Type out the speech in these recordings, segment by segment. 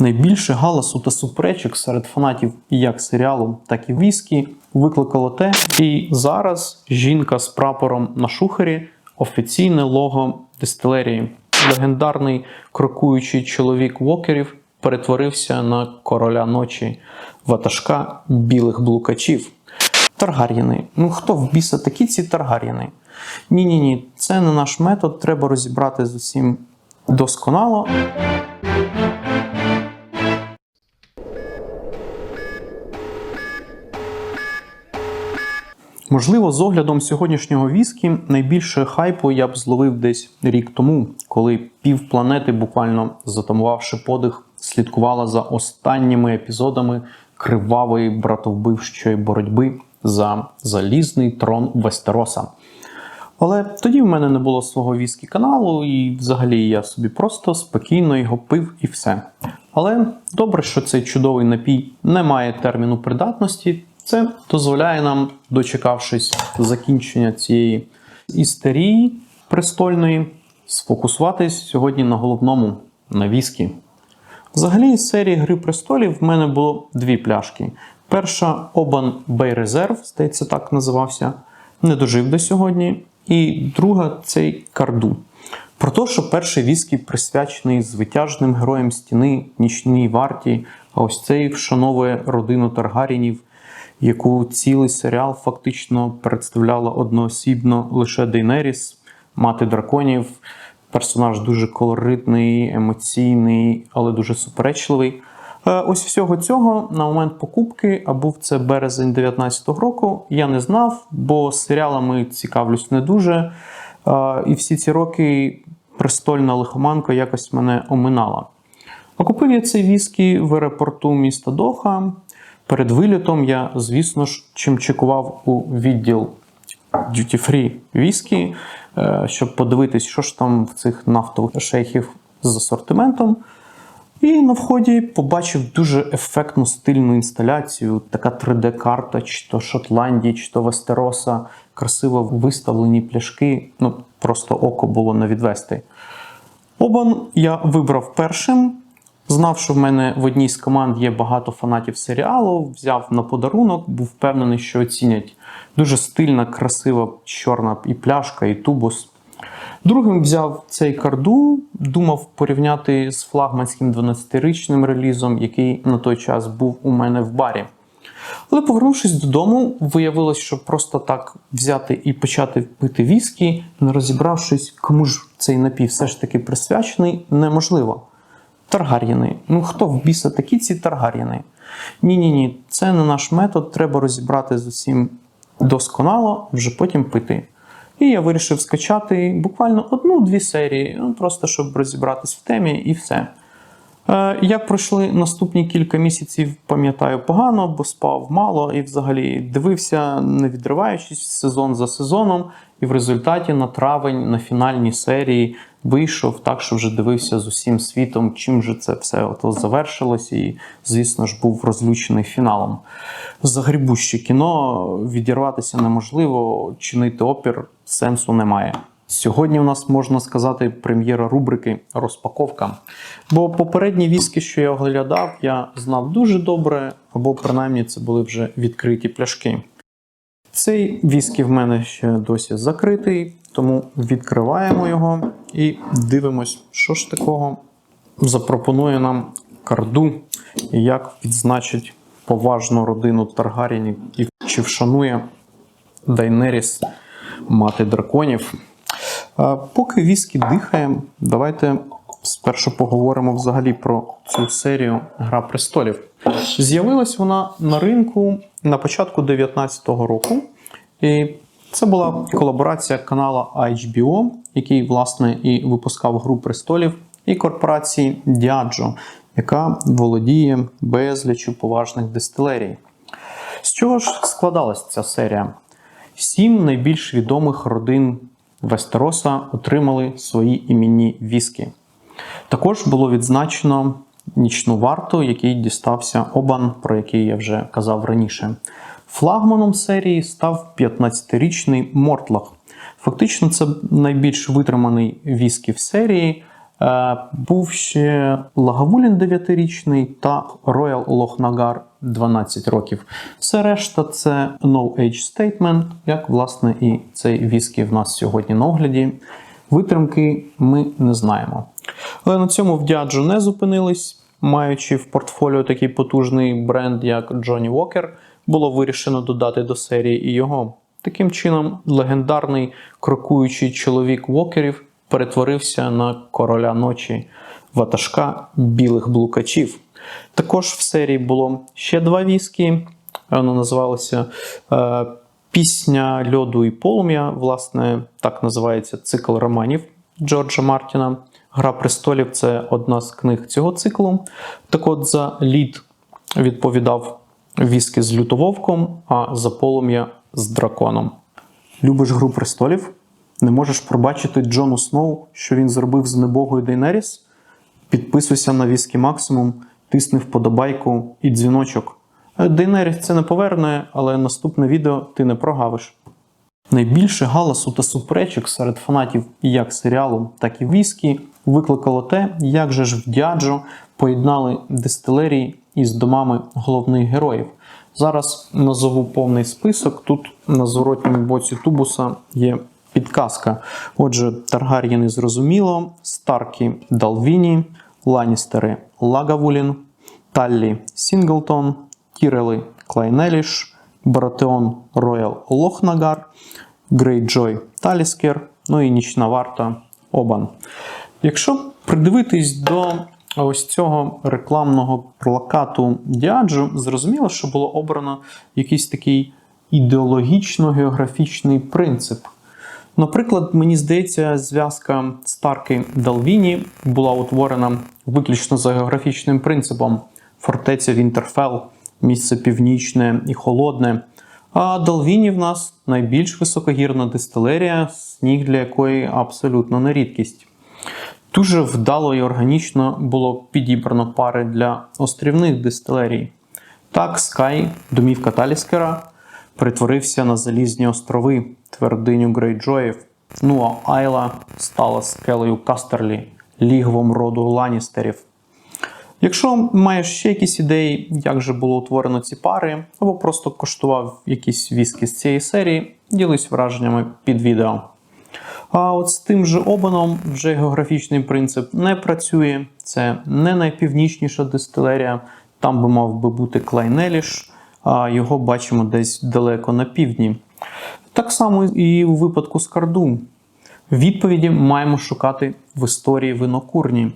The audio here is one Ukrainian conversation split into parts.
Найбільше галасу та суперечок серед фанатів як серіалу, так і віскі викликало те, і зараз жінка з прапором на шухері офіційне лого дистилерії. Легендарний крокуючий чоловік Вокерів перетворився на короля ночі, ватажка білих блукачів. Таргар'єни. Ну хто в біса такі ці таргар'єни? Ні, ні, ні, це не наш метод. Треба розібрати з усім досконало. Можливо, з оглядом сьогоднішнього віскі найбільше хайпу я б зловив десь рік тому, коли пів планети, буквально затамувавши подих, слідкувала за останніми епізодами кривавої братовбивчої боротьби за залізний трон Вестероса. Але тоді в мене не було свого віскі каналу, і взагалі я собі просто спокійно його пив і все. Але добре, що цей чудовий напій не має терміну придатності. Це дозволяє нам, дочекавшись закінчення цієї істерії престольної, сфокусуватись сьогодні на головному на віскі. Взагалі, з серії Гри престолів в мене було дві пляшки. Перша Обан Bay Reserve, здається, так називався, не дожив до сьогодні. І друга цей Карду. Про те, що перший віскі присвячений звитяжним героям стіни, нічній варті, а ось цей вшановує родину Таргарінів, яку цілий серіал фактично представляла одноосібно лише Дейнеріс, мати драконів. Персонаж дуже колоритний, емоційний, але дуже суперечливий. Е, Ось всього цього на момент покупки, а був це березень 2019 року, я не знав, бо серіалами цікавлюсь не дуже. Е, І всі ці роки престольна лихоманка якось мене оминала. А купив я цей віскі в аеропорту міста Доха. Перед вилітом я, звісно ж, чим чекував у відділ Duty Free віскі, е, щоб подивитись, що ж там в цих нафтових шейхів з асортиментом. І на вході побачив дуже ефектну стильну інсталяцію, така 3D-карта, чи то Шотландії, чи то Вестероса, красиво виставлені пляшки. Ну, просто око було не відвести. Обан я вибрав першим. Знав, що в мене в одній з команд є багато фанатів серіалу. Взяв на подарунок, був впевнений, що оцінять. Дуже стильна, красива чорна і пляшка, і тубус. Другим взяв цей карду, думав порівняти з флагманським 12-річним релізом, який на той час був у мене в барі. Але повернувшись додому, виявилось, що просто так взяти і почати пити віскі, не розібравшись, кому ж цей напій все ж таки присвячений, неможливо. Таргар'єни. Ну хто в біса такі ці таргар'єни? Ні, ні, ні, це не наш метод, треба розібрати з усім досконало, вже потім пити. І я вирішив скачати буквально одну-дві серії, ну, просто щоб розібратись в темі і все. Е, Як пройшли наступні кілька місяців, пам'ятаю погано, бо спав мало і взагалі дивився, не відриваючись сезон за сезоном. І в результаті на травень на фінальній серії вийшов так, що вже дивився з усім світом, чим же це все ото завершилось, і, звісно ж, був розлючений фіналом. Загрібуще кіно відірватися неможливо, чинити опір сенсу немає. Сьогодні у нас можна сказати прем'єра рубрики Розпаковка. Бо попередні віскі, що я оглядав, я знав дуже добре, або принаймні це були вже відкриті пляшки. Цей віскі в мене ще досі закритий, тому відкриваємо його і дивимось, що ж такого запропонує нам карду і як відзначить поважну родину Таргарінів і чи вшанує Дайнеріс мати драконів. Поки віскі дихає, давайте спершу поговоримо взагалі про цю серію Гра престолів. З'явилась вона на ринку на початку 2019 року. І це була колаборація канала HBO, який, власне, і випускав Гру престолів, і корпорації Diageo, яка володіє безлічю поважних дистилерій. З чого ж складалась ця серія? Сім найбільш відомих родин Вестероса отримали свої іменні віскі. Також було відзначено нічну варту, який дістався Обан, про який я вже казав раніше. Флагманом серії став 15-річний Мортлах. Фактично, це найбільш витриманий віскі в серії. Е, Був ще Лагавулін 9-річний та Royal Лохнагар 12 років. Все решта це No Age Statement, як власне і цей віскі в нас сьогодні на огляді. Витримки ми не знаємо. Але на цьому в Діаджо не зупинились. Маючи в портфоліо такий потужний бренд, як Johnny Walker, було вирішено додати до серії і його. Таким чином, легендарний крокуючий чоловік Вокерів перетворився на короля ночі ватажка білих блукачів. Також в серії було ще два віскі. Воно називалося е, Пісня льоду і полум'я. Власне, так називається цикл романів Джорджа Мартіна. Гра престолів це одна з книг цього циклу. Так от за лід відповідав віскі з лютововком, а за полум'я з драконом. Любиш гру престолів? Не можеш пробачити Джону Сноу, що він зробив з небогою Дейнеріс? Підписуйся на Віскі Максимум, тисни вподобайку і дзвіночок. Дейнеріс це не поверне, але наступне відео ти не прогавиш. Найбільше галасу та суперечок серед фанатів як серіалу, так і віскі викликало те, як же ж в Діаджо поєднали дистилерії із домами головних героїв. Зараз назову повний список. Тут на зворотньому боці тубуса є підказка. Отже, Таргар'єни зрозуміло, Старкі Далвіні, Ланістери Лагавулін, Таллі Сінглтон, Тірели Клайнеліш, Баратеон Роял Лохнагар, Грейджой Таліскер, ну і Нічна варта Обан. Якщо придивитись до ось цього рекламного плакату Діаджо, зрозуміло, що було обрано якийсь такий ідеологічно-географічний принцип. Наприклад, мені здається, зв'язка Старки Далвіні була утворена виключно за географічним принципом: фортеця Вінтерфел, місце північне і холодне. А Далвіні в нас найбільш високогірна дистилерія, сніг для якої абсолютно не рідкість. Дуже вдало і органічно було підібрано пари для острівних дистилерій. Так, Скай, домівка Таліскера, перетворився на залізні острови, твердиню Грейджоїв. Ну а Айла стала скелею Кастерлі, лігвом роду Ланістерів. Якщо маєш ще якісь ідеї, як же було утворено ці пари, або просто коштував якісь віскі з цієї серії, ділись враженнями під відео. А от з тим же обаном вже географічний принцип не працює. Це не найпівнічніша дистилерія, там би мав би бути Клайнеліш, а його бачимо десь далеко на півдні. Так само і у випадку з Карду. Відповіді маємо шукати в історії винокурні.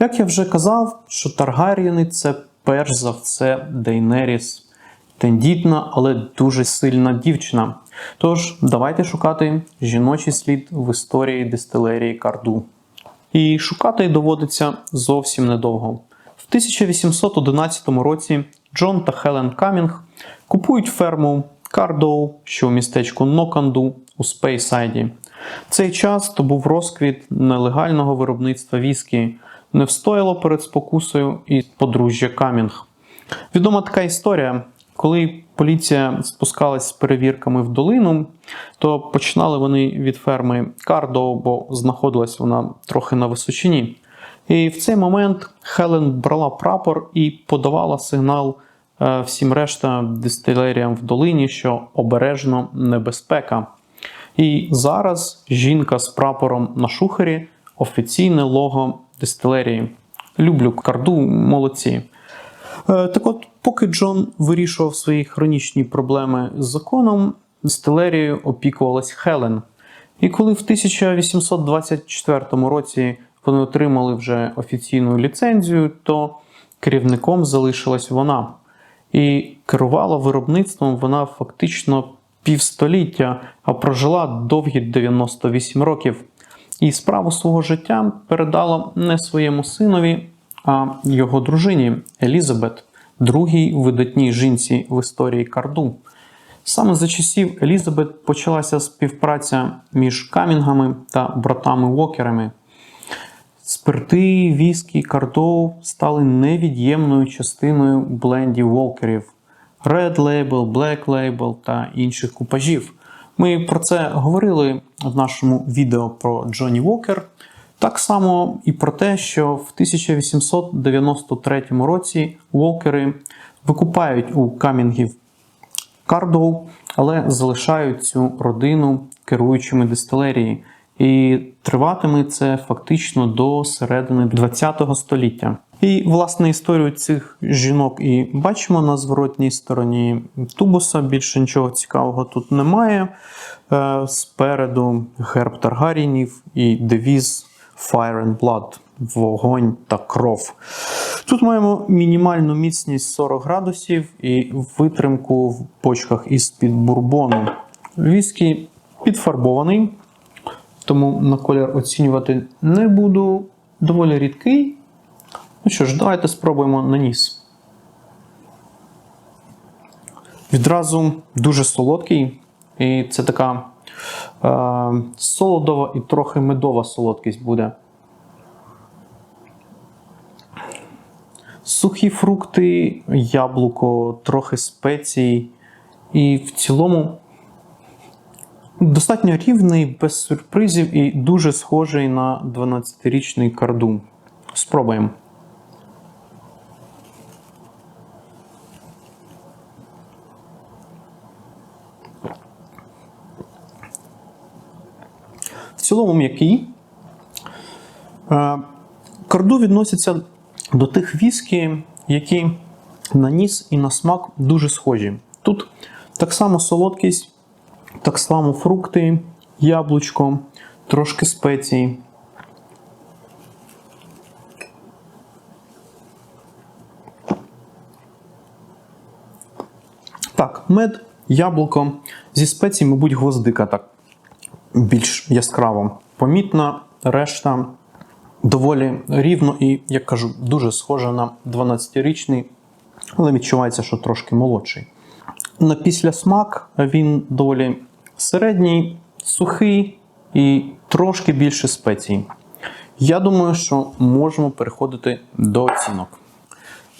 Як я вже казав, що Таргарієни це перш за все Дейнеріс. Тендітна, але дуже сильна дівчина. Тож, давайте шукати жіночий слід в історії дистилерії Карду. І шукати доводиться зовсім недовго. В 1811 році Джон та Хелен Камінг купують ферму Кардоу, що у містечку Ноканду у Спейсайді. Цей час то був розквіт нелегального виробництва віскі, не встояло перед спокусою і подружжя Камінг. Відома така історія. Коли поліція спускалась з перевірками в долину, то починали вони від ферми Кардо, бо знаходилась вона трохи на височині. І в цей момент Хелен брала прапор і подавала сигнал е, всім решта дистилеріям в долині, що обережно небезпека. І зараз жінка з прапором на шухері офіційне лого дистилерії. Люблю карду, молодці. Е, Так от, поки Джон вирішував свої хронічні проблеми з законом, дистилерією опікувалась Хелен. І коли в 1824 році вони отримали вже офіційну ліцензію, то керівником залишилась вона. І керувала виробництвом вона фактично півстоліття, а прожила довгі 98 років. І справу свого життя передала не своєму синові, а його дружині Елізабет, другій видатній жінці в історії Карду. Саме за часів Елізабет почалася співпраця між Камінгами та братами Уокерами. Спирти, віскі, кардоу стали невід'ємною частиною блендів Волкерів, Red Label, Black Label та інших купажів. Ми про це говорили в нашому відео про Джонні Вокер. Так само і про те, що в 1893 році волкери викупають у камінгів Кардоу, але залишають цю родину керуючими дистилерії. І триватиме це фактично до середини ХХ століття. І власне історію цих жінок і бачимо на зворотній стороні тубуса. Більше нічого цікавого тут немає. Е, Спереду герб Таргарінів і девіз Fire and Blood вогонь та кров. Тут маємо мінімальну міцність 40 градусів і витримку в бочках із-під бурбону. Віскі підфарбований, тому на колір оцінювати не буду. Доволі рідкий. Ну що ж, давайте спробуємо на ніс. Відразу дуже солодкий, і це така солодова і трохи медова солодкість буде. Сухі фрукти, яблуко, трохи спецій. І в цілому достатньо рівний, без сюрпризів і дуже схожий на 12-річний карду. Спробуємо. Цілому м'який. Е, Карду відносяться до тих віскі, які на ніс і на смак дуже схожі. Тут так само солодкість, так само фрукти, яблучко, трошки спеції. Так, мед, яблуко зі спецій, мабуть, гвоздика так більш яскраво. Помітна решта доволі рівно і, як кажу, дуже схожа на 12-річний, але відчувається, що трошки молодший. На післясмак він доволі середній, сухий і трошки більше спецій. Я думаю, що можемо переходити до оцінок.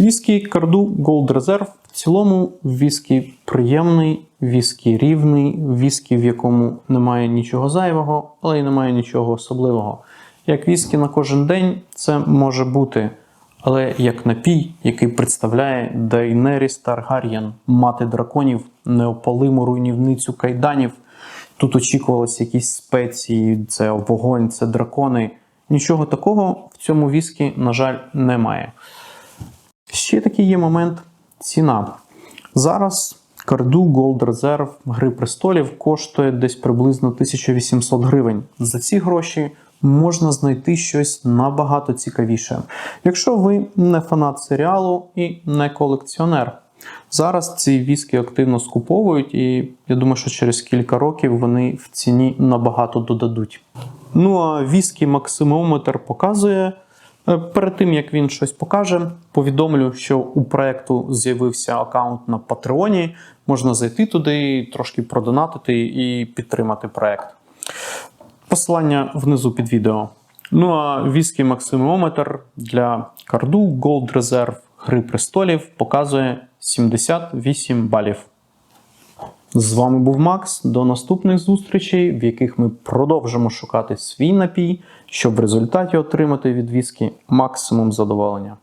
Віскі Карду Gold Reserve цілому віскі приємний, віскі рівний, віскі, в якому немає нічого зайвого, але й немає нічого особливого. Як віскі на кожен день це може бути, але як напій, який представляє Дейнеріс Таргар'єн, мати драконів, неопалиму руйнівницю кайданів. Тут очікувалися якісь спеції, це вогонь, це дракони. Нічого такого в цьому віскі, на жаль, немає. Ще такий є момент ціна. Зараз Карду Gold Reserve Гри престолів коштує десь приблизно 1800 гривень. За ці гроші можна знайти щось набагато цікавіше. Якщо ви не фанат серіалу і не колекціонер. Зараз ці віскі активно скуповують, і я думаю, що через кілька років вони в ціні набагато додадуть. Ну а віскі максимометр показує. Е, Перед тим як він щось покаже, повідомлю, що у проекту з'явився аккаунт на Патреоні. Можна зайти туди, трошки продонатити і підтримати проект. Посилання внизу під відео. Ну а віскі максимометр для карду Gold Reserve Гри престолів показує 78 балів. З вами був Макс. До наступних зустрічей, в яких ми продовжимо шукати свій напій, щоб в результаті отримати від віскі максимум задоволення.